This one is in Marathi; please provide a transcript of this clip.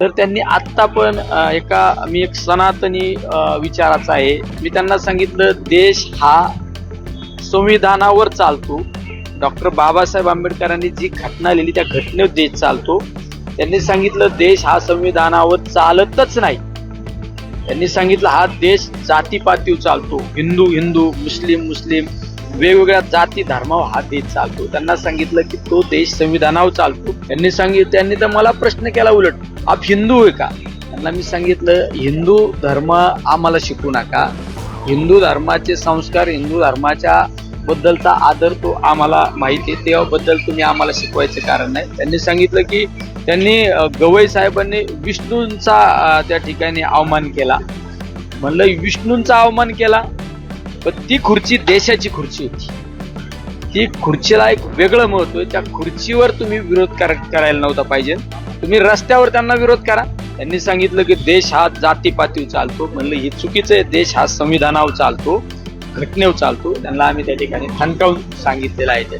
तर त्यांनी आत्ता पण एका मी एक सनातनी विचाराचा आहे. मी त्यांना सांगितलं देश हा संविधानावर चालतो. डॉक्टर बाबासाहेब आंबेडकरांनी जी घटना लिहिली त्या घटनेवर देश चालतो. त्यांनी सांगितलं देश हा संविधानावर चालतच नाही. त्यांनी सांगितलं हा देश जातीपाती चालतो. हिंदू हिंदू मुस्लिम मुस्लिम वेगवेगळ्या जाती धर्मावर हा देश चालतो. त्यांना सांगितलं की तो देश संविधानावर चालतो. त्यांनी सांगितलं त्यांनी तर मला प्रश्न केला उलट आप हिंदू आहे का? त्यांना मी सांगितलं हिंदू धर्म आम्हाला शिकू नका. हिंदू धर्माचे संस्कार हिंदू धर्माच्या बद्दलचा आदर तो आम्हाला माहिती आहे. तेव्हाबद्दल तुम्ही आम्हाला शिकवायचं कारण नाही. त्यांनी सांगितलं की त्यांनी गवई साहेबांनी विष्णूंचा त्या ठिकाणी अवमान केला. म्हणलं विष्णूंचा अवमान केला? पण ती खुर्ची देशाची खुर्ची होती. ती खुर्चीला एक वेगळं महत्त्व आहे. त्या खुर्चीवर तुम्ही विरोध करायला नव्हता पाहिजे. तुम्ही रस्त्यावर त्यांना विरोध करा. त्यांनी सांगितलं की देश हा जातीपातीवर चालतो. म्हणलं हे चुकीचं आहे. देश हा संविधानावर चालतो घटनेवर चालतो. त्यांना आम्ही त्या ठिकाणी ठणकावून सांगितलेलं आहे. त्या